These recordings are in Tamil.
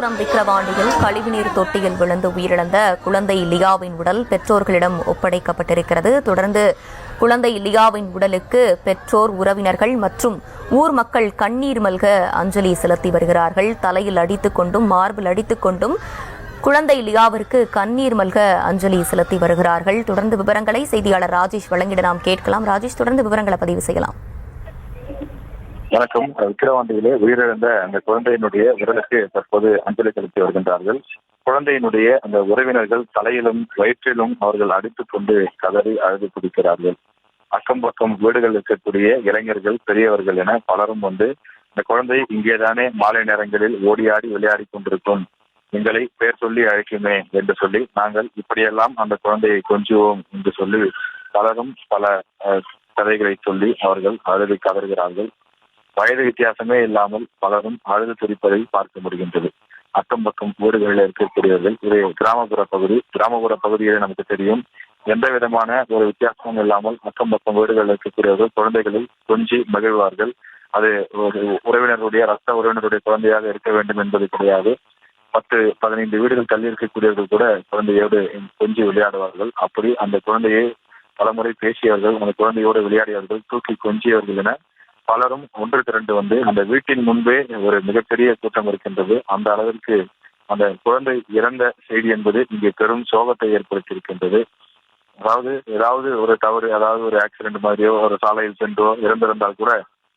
விழுப்புரம் விக்கிரவாண்டியில் கழிவுநீர் தொட்டியில் விழுந்து உயிரிழந்த குழந்தை லியாவின் உடல் பெற்றோர்களிடம் ஒப்படைக்கப்பட்டிருக்கிறது. தொடர்ந்து குழந்தை லியாவின் உடலுக்கு பெற்றோர் உறவினர்கள் மற்றும் ஊர் மக்கள் கண்ணீர் மல்க அஞ்சலி செலுத்தி வருகிறார்கள். தலையில் அடித்துக் கொண்டும் மார்பில் அடித்துக் கொண்டும் குழந்தை லியாவிற்கு கண்ணீர் மல்க அஞ்சலி செலுத்தி வருகிறார்கள். தொடர்ந்து விவரங்களை செய்தியாளர் ராஜேஷ் வழங்கிட நாம் கேட்கலாம். ராஜேஷ் தொடர்ந்து விவரங்களை பதிவு செய்யலாம். வணக்கம். விக்கிரவாண்டியிலே உயிரிழந்த அந்த குழந்தையினுடைய உடலுக்கு தற்போது அஞ்சலி செலுத்தி வருகின்றார்கள். குழந்தையினுடைய அந்த உறவினர்கள் தலையிலும் வயிற்றிலும் அவர்கள் அடித்துக் கொண்டு கதறி அழுது குடிக்கிறார்கள் அக்கம் பக்கம் வீடுகள் இருக்கக்கூடிய இளைஞர்கள் பெரியவர்கள் என பலரும் வந்து இந்த குழந்தை இங்கேதானே மாலை நேரங்களில் ஓடியாடி விளையாடி கொண்டிருக்கும். எங்களை பெயர் சொல்லி அழைக்குமே என்று சொல்லி நாங்கள் இப்படியெல்லாம் அந்த குழந்தையை கொஞ்சுவோம் என்று சொல்லி பலரும் பல கதைகளை சொல்லி அவர்கள் அழுது கதறுகிறார்கள். வயது வித்தியாசமே இல்லாமல் பலரும் அழுது துடிப்பதை பார்க்க முடிகின்றது. அக்கம் பக்கம் வீடுகளில் இருக்கக்கூடியவர்கள் இது கிராமப்புற பகுதி கிராமப்புற பகுதிகளில் நமக்கு தெரியும். எந்த விதமான ஒரு வித்தியாசமும் இல்லாமல் அக்கம் பக்கம் வீடுகளில் இருக்கக்கூடியவர்கள் குழந்தைகளை கொஞ்சி மகிழ்வார்கள். அது ஒரு உறவினருடைய ரத்த உறவினருடைய குழந்தையாக இருக்க வேண்டும் என்பது கிடையாது. பத்து பதினைந்து வீடுகள் தள்ளி இருக்கக்கூடியவர்கள் கூட குழந்தையோடு கொஞ்சி விளையாடுவார்கள். அப்படி அந்த குழந்தையை பலமுறை பேசியவர்கள் அந்த குழந்தையோடு விளையாடியவர்கள் தூக்கி கொஞ்சியவர்கள் என பலரும் ஒன்று திரண்டு வந்து அந்த வீட்டின் முன்பே ஒரு மிகப்பெரிய கூட்டம் இருக்கின்றது. அந்த அளவிற்கு அந்த குழந்தை இறந்த செய்தி என்பது இங்கே பெரும் சோகத்தை ஏற்படுத்தியிருக்கின்றது. அதாவது ஏதாவது ஒரு தவறு அதாவது ஒரு ஆக்சிடென்ட் மாதிரியோ ஒரு சாலையில் சென்றோ இறந்திருந்தால் கூட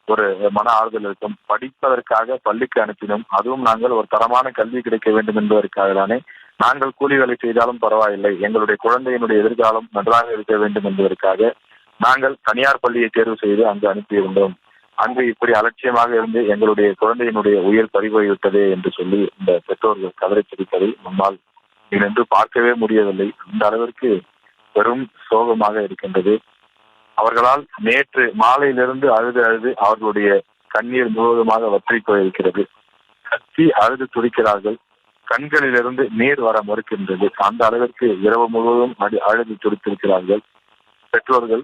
ஒரு மன ஆறுதல் இருக்கும். படிப்பதற்காக பள்ளிக்கு அனுப்பினோம். அதுவும் நாங்கள் ஒரு தரமான கல்வி கிடைக்க வேண்டும் என்பதற்காக தானே நாங்கள் கூலி வேலை செய்தாலும் பரவாயில்லை. எங்களுடைய குழந்தையினுடைய எதிர்காலம் நன்றாக இருக்க வேண்டும் என்பதற்காக நாங்கள் தனியார் பள்ளியை தேர்வு செய்து அங்கு அனுப்பியிருந்தோம். அங்கு இப்படி அலட்சியமாக இருந்து எங்களுடைய குழந்தையினுடைய உயிர் பறிபோய்விட்டது என்று சொல்லி இந்த பெற்றோர்கள் கதறி சிரிப்பதை நம்மால் நின்று பார்க்கவே முடியவில்லை. அந்த அளவிற்கு பெரும் சோகமாக இருக்கின்றது. அவர்களால் நேற்று மாலையிலிருந்து அழுது அழுது அவர்களுடைய கண்ணீர் முழுவதுமாக வற்றி போயிருக்கிறது. கத்தி அழுது துடிக்கிறார்கள். கண்களிலிருந்து நீர் வர மறுக்கின்றது. அந்த அளவிற்கு இரவு முழுவதும் அழுது துடித்திருக்கிறார்கள். பெற்றோர்கள்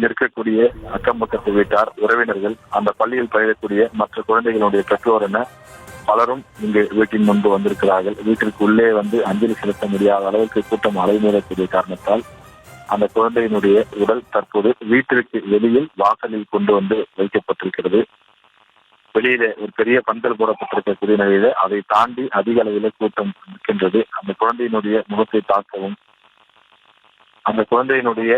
இருக்கக்கூடிய அக்கம் பக்கத்து வீட்டார் உறவினர்கள் அந்த பள்ளியில் பயிலக்கூடிய மற்ற குழந்தைகளுடைய பெற்றோர் என பலரும் இங்கு வீட்டின் முன்பு வந்திருக்கிறார்கள். வீட்டிற்கு உள்ளே வந்து அஞ்சலி செலுத்த முடியாத அளவுக்கு கூட்டம் அலைமீறக்கூடிய காரணத்தால் அந்த குழந்தையினுடைய உடல் தற்போது வீட்டிற்கு வெளியில் வாசலில் கொண்டு வந்து வைக்கப்பட்டிருக்கிறது. வெளியில ஒரு பெரிய பந்தல் போடப்பட்டிருக்கக்கூடிய நிலையில அதை தாண்டி அதிக அளவில கூட்டம் இருக்கின்றது அந்த குழந்தையினுடைய முகத்தை தாக்கவும் அந்த குழந்தையினுடைய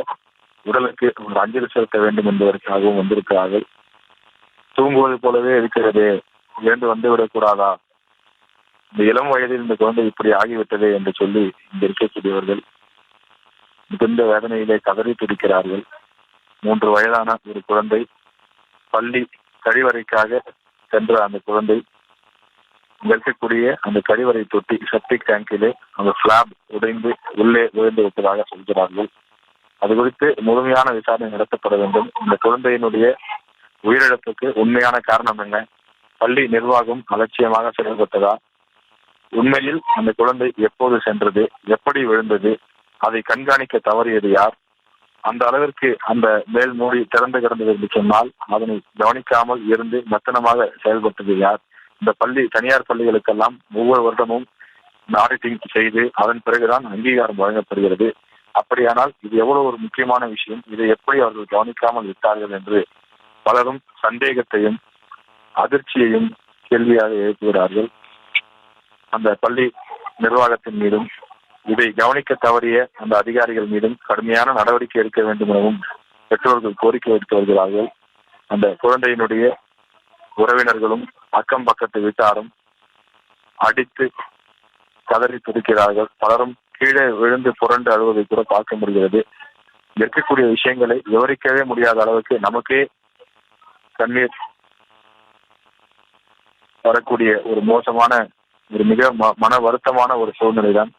உடலுக்கு ஒரு அஞ்சலி செலுத்த வேண்டும் என்பதற்காகவும் வந்திருக்கிறார்கள். தூங்குவது போலவே இருக்கிறது இழந்து வந்து விடக்கூடாதா? இந்த இளம் வயதில் இந்த குழந்தை இப்படி ஆகிவிட்டதே என்று சொல்லி இங்க இருக்கக்கூடியவர்கள் மிகுந்த வேதனையிலே கதறி துடிக்கிறார்கள். மூன்று வயதான ஒரு குழந்தை பள்ளி கழிவறைக்காக சென்ற அந்த குழந்தை இருக்கக்கூடிய அந்த கழிவறை தொட்டி செப்டிக் டேங்கிலே அந்த ஸ்லாப் உடைந்து உள்ளே விழுந்து விட்டதாக சொல்கிறார்கள். அது குறித்து முழுமையான விசாரணை நடத்தப்பட வேண்டும். இந்த குழந்தையினுடைய உயிரிழப்புக்கு உண்மையான காரணம் என்ன? பள்ளி நிர்வாகம் அலட்சியமாக செயல்பட்டதா? உண்மையில் அந்த குழந்தை எப்போது சென்றது? எப்படி விழுந்தது? அதை கண்காணிக்க தவறியது யார்? அந்த அளவிற்கு அந்த மேல் மூடி திறந்து கிடந்தது என்று சொன்னால் அதனை கவனிக்காமல் இருந்து மத்தனமாக செயல்பட்டது யார்? இந்த பள்ளி தனியார் பள்ளிகளுக்கெல்லாம் ஒவ்வொரு வருடமும் ஆடிட்டிங் செய்து அதன் பிறகுதான் அங்கீகாரம் வழங்கப்படுகிறது. அப்படியானால் இது எவ்வளவு ஒரு முக்கியமான விஷயம்? இதை எப்படி அவர்கள் கவனிக்காமல் விட்டார்கள் என்று பலரும் சந்தேகத்தையும் அதிர்ச்சியையும் கேள்வியாக எழுப்புகிறார்கள் அந்த பள்ளி நிர்வாகத்தின் மீதும் இதை கவனிக்க தவறிய அந்த அதிகாரிகள் மீதும் கடுமையான நடவடிக்கை எடுக்க வேண்டும் எனவும் பெற்றோர்கள் கோரிக்கை வைத்து வருகிறார்கள். அந்த குழந்தையினுடைய உறவினர்களும் அக்கம் பக்கத்து வீட்டாரும் அடித்து கதறி துடிக்கிறார்கள். பலரும் கீழே விழுந்து புரண்டு அழுவதை கூட பார்க்க முடிகிறது. இருக்கக்கூடிய விஷயங்களை விவரிக்கவே முடியாத அளவுக்கு நமக்கே கண்ணீர் வரக்கூடிய ஒரு மோசமான ஒரு மிக ம- மன வருத்தமான ஒரு சூழ்நிலை தான்